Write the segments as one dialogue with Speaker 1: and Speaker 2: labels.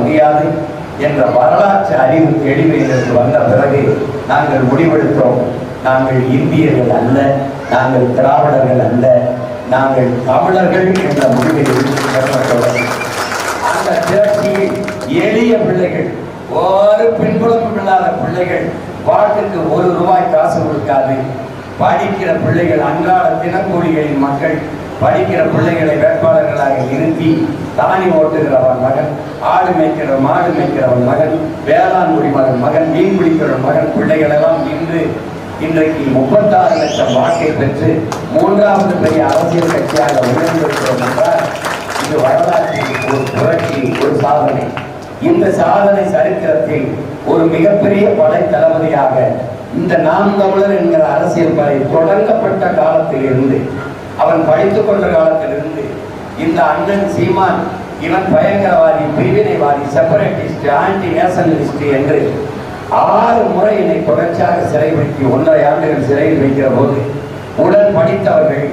Speaker 1: முடியாது என்ற வரலாற்று அறிவு தெளிவு வந்த பிறகு நாங்கள் முடிவெடுத்தோம். நாங்கள் இந்தியர்கள் அல்ல நாங்கள் திராவிடர்கள் அல்ல நாங்கள் தமிழர்கள் என்ற முடிவில் அந்த திரட்சியில் எளிய பிள்ளைகள் ஒரு பின்புலம் இல்லாத பிள்ளைகள் வாழ்க்கைக்கு ஒரு ரூபாய் காசு கொடுக்காது. படிக்கிற பிள்ளைகள் அன்றாட தினக்கூலிகளின் மக்கள் படிக்கிற பிள்ளைகளை வேட்பாளர்களாக நிறுத்தி தானி ஓட்டுகிறவன் மகன் ஆடு மேய்க்கிற மாடு மேய்க்கிறவன் மகன் வேளாண்குடி மகன் மகன் மீன் பிடிக்கிறவன் மகன் பிள்ளைகளெல்லாம் நின்று இன்று இன்றைக்கு முப்பத்தாறு லட்சம் வாக்கை பெற்று மூன்றாவது பெரிய அரசியல் கட்சியாக உயர்ந்திருக்கிறோம் என்றால் இது வரலாற்றில் ஒரு புரட்சி ஒரு சாதனை. இந்த சாதனை சரித்திரத்தில் ஒரு மிகப்பெரிய படை தளபதியாக இந்த நாம் தமிழர் என்கிற அரசியல் படை தொடங்கப்பட்ட காலத்தில் இருந்து அவன் படித்துக் கொண்ட காலத்திலிருந்து இந்த அண்ணன் சீமான் இவன் பயங்கரவாதி பிரிவினைவாதி செப்பரேட்டிஸ்ட் ஆன்டி நேஷனலிஸ்ட் என்று ஆறு முறை என்னை தொடர்ச்சியாக சிறைப்படுத்தி ஒன்றரை ஆண்டுகள் சிறையில் வைக்கிற போது உடன் படித்தவர்கள்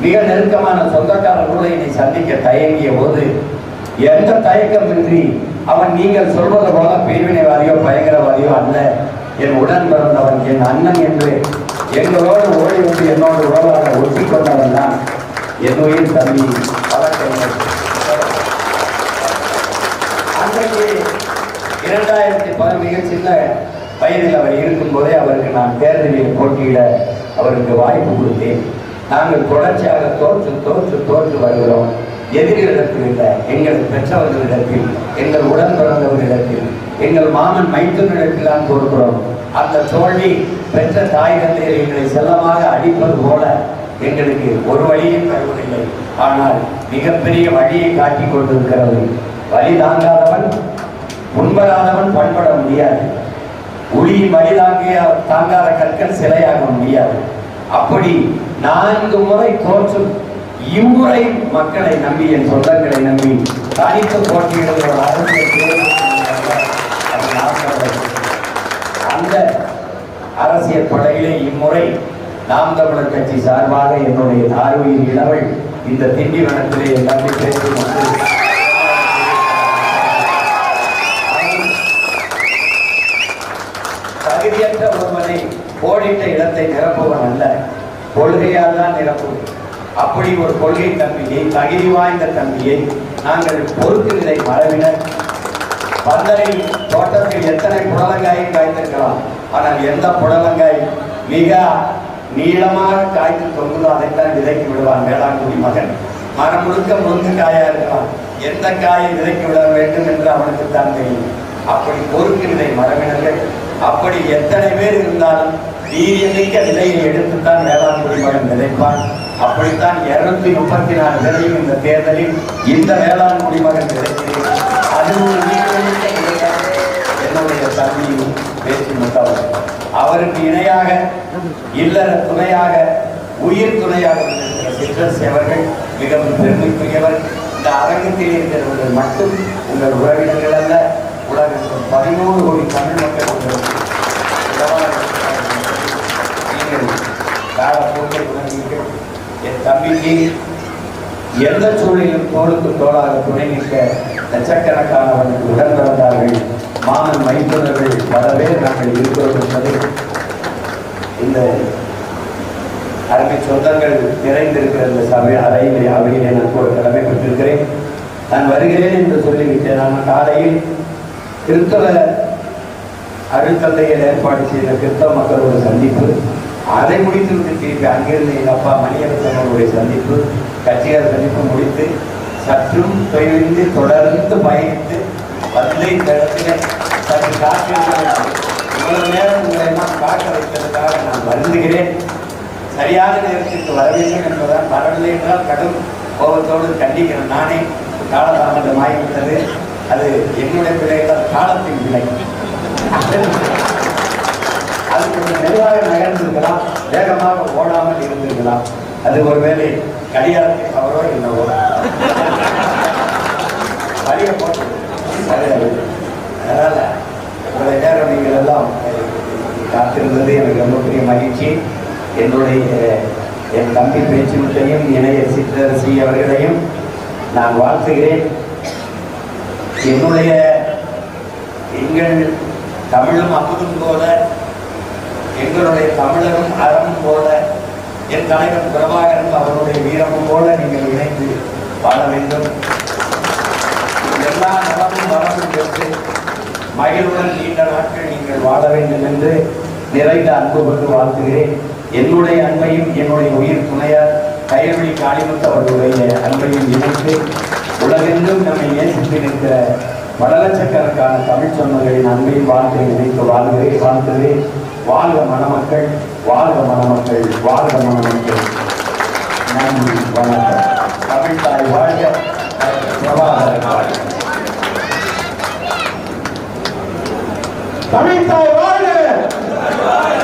Speaker 1: மிக நெருக்கமான சொந்தக்காரர்களோடு என்னை சந்திக்க தயங்கிய போது எந்த தயக்கமின்றி அவன் நீங்கள் சொல்வது போல பிரிவினைவாதியோ பயங்கரவாதியோ அல்ல. என் உடன் பிறந்தவன் என் அண்ணன் என்று எங்களோடு ஓடி வந்து என்னோட உடலாக ஒட்டி கொண்டவன் தான் என்னுடைய தம்பி வழக்கறிஞர். அன்றைக்கு இரண்டாயிரத்தி பதி சின்ன வயதில் அவர் இருக்கும்போதே அவருக்கு நான் தேர்தலில் போட்டியிட அவருக்கு வாய்ப்பு கொடுத்தேன். நாங்கள் தொடர்ச்சியாக தோற்று தோற்று தோற்று வருகிறோம். எதிரிகளிடத்தில் இல்லை எங்கள் பெற்றவர்களிடத்தில் எங்கள் உடன் பிறந்தவர்களிடத்தில் எங்கள் மாமன் மைத்தனிடத்தில் தான் தோற்கிறோம். அந்த தோல்வி பெற்ற தாய் தந்தையர் எங்களை செல்லமாக அடிப்பது போல எங்களுக்கு ஒரு வழியும் தருவதில்லை. ஆனால் மிகப்பெரிய வழியை காட்டி கொண்டிருக்கிறது வழி தாங்காதவன் உண்படாதவன் பண்பட முடியாது. உளி வழி தாங்கிய தாங்காத கற்கள் சிலையாக முடியாது. அப்படி நான்கு முறை தோற்றும் இம்முறை மக்களை நம்பி என் சொந்தங்களை நம்பி தனித்து போட்டியிடுகிற அரசியல் அந்த அரசியல் படையிலே இம்முறை நாம் தமிழர் கட்சி சார்பாக என்னுடைய தார்வையின் இளவல் இந்த திண்டிவனத்திலே என் தம்பி பேசும் தகுதியற்ற ஒருவனை கோடிட்ட இடத்தை நிரப்புவன் அல்ல கொள்கையால் தான் நிரப்புவது அப்படி ஒரு கொள்கை தம்பியை தகுதி வாய்ந்த தம்பியை நாங்கள் பொறுக்குவதை மரபினர். பந்தரை தோட்டத்தில் எத்தனை புடலங்காயும் காய்த்திருக்கலாம்? ஆனால் எந்த புடலங்காய் மிக நீளமாக காய்த்து தொங்குதோ அதைத்தான் விதைக்கு விடுவான் வேளாண்குடி மகன். மரம் முழுக்க முருங்கைக்காயா இருக்கலாம் எந்த காயை விதைக்கு விட வேண்டும் என்று அவனுக்கு தான் தெரியும். அப்படி பொறுக்கு விதை அப்படி எத்தனை பேர் இருந்தாலும் வீரியமிக்க விதையை எடுத்துத்தான் வேளாண்குடி மகன் விதைப்பான். அப்படித்தான் இருநூத்தி முப்பத்தி நாலு விதையும் இந்த தேர்தலில் இந்த வேளாண்குடி மகன் விதைக்கிறேன். அதுவும் ஒரு வீரியமிக்க விதையாக என்னுடைய தம்பி பேச்சு முத்தவர் அவருக்கு இணையாக இல்லற துணையாக உயிர் துணையாக இருக்கிற சிற்றரசு அவர்கள் மிகவும் பெருமைக்குரியவர். இந்த அரங்கத்தில் இருக்கிறவர்கள் மட்டும் உங்கள் உறவினர்கள் அல்ல உலகத்தில் பதிமூணு கோடி தமிழ் மக்கள் உங்களுக்கு உறவாக இருக்கிறார்கள். நீங்கள் உணர்வீர்கள். என் தம்பிக்கு எந்த சூழலிலும் தோளுக்கு தோளாக துணை நிற்க லட்சக்கணக்கானவர்களுக்கு உடன் பிறந்தார்கள். மாமன் மைத்துனர்கள் பல பேர் நாங்கள் இருக்கிறோம் என்பதை இந்த அருமை சொந்தங்கள் நிறைந்திருக்கிற இந்த சபை அறையிலே அவையிலே நான் ஒரு கடமை பெற்றிருக்கிறேன் நான் வருகிறேன் என்று சொல்லிவிட்டேன் நான் காலையில் கிறிஸ்தவ அருட்தந்தையில் ஏற்பாடு செய்த கிறிஸ்தவ மக்களோட சந்திப்பு அதை முடித்துவிட்டு திருப்பி அங்கிருந்து எங்கள் அப்பா மணியரசன் சந்திப்பு கட்சியார் சந்திப்பு முடித்து சற்றும் தொய்விந்து தொடர்ந்து பயணித்து வந்து இந்த இடத்துல சற்று காத்திருக்கிறேன் இவ்வளவு நேரம் உங்களை எல்லாம் காக்க வைத்ததற்காக நான் வருந்துகிறேன். சரியான நேரத்திற்கு வர வேண்டும் என்பதால் வரவில்லை என்றால் கடும் கோபத்தோடு கண்டிக்கிறேன் நானே காலதாமதம் ஆகிவிட்டது அது என்னுடைய பிள்ளைகள் காலத்தின் பிள்ளை. அது கொஞ்சம் மெதுவாக நகர்ந்திருக்கலாம் வேகமாக ஓடாமல் இருந்திருக்கலாம். அது ஒருவேளை கடிகாரத்தை தவறோ என்னவோ. என்னுடைய என் தம்பி பேச்சுமுத்தையும் இணைய சிற்றரசி அவர்களையும் நான் வாழ்த்துகிறேன். என்னுடைய எங்கள் தமிழும் அமுதும் போல எங்களுடைய தமிழரும் அறம் போல என் தலைவர் பிரபாகரன் அவருடைய வீரமும் போல நீங்கள் இணைந்து வாழ வேண்டும். எல்லா நலமும் வரமும் பெற்று மகிழ்வுடன் நீண்ட நாட்கள் நீங்கள் வாழ வேண்டும் என்று நிறைந்த அன்பு கொண்டு வாழ்த்துகிறேன். என்னுடைய அன்பையும் என்னுடைய உயிர் துணையார் கையவழி காளிமுத்து அவர்களுடைய அன்பையும் இணைத்து உலகெங்கும் நம்மை நேசித்து நிற்கிற பல லட்சக்கணக்கான தமிழ் சொந்தங்களின் அன்பையும் வாழ்க்கையை நினைத்து வாழ்கிறேன் வாழ்த்துகிறேன். வாழ்க மணமக்கள் வாழ்க மணமக்கள் வாழ்க மணமக்கள். நன்றி வணக்கம். தமிழ் தாய் வாழ்க. பிரபாகரன் வாழ்க.
Speaker 2: தமிழ் தாய் வாழ்க. Survive!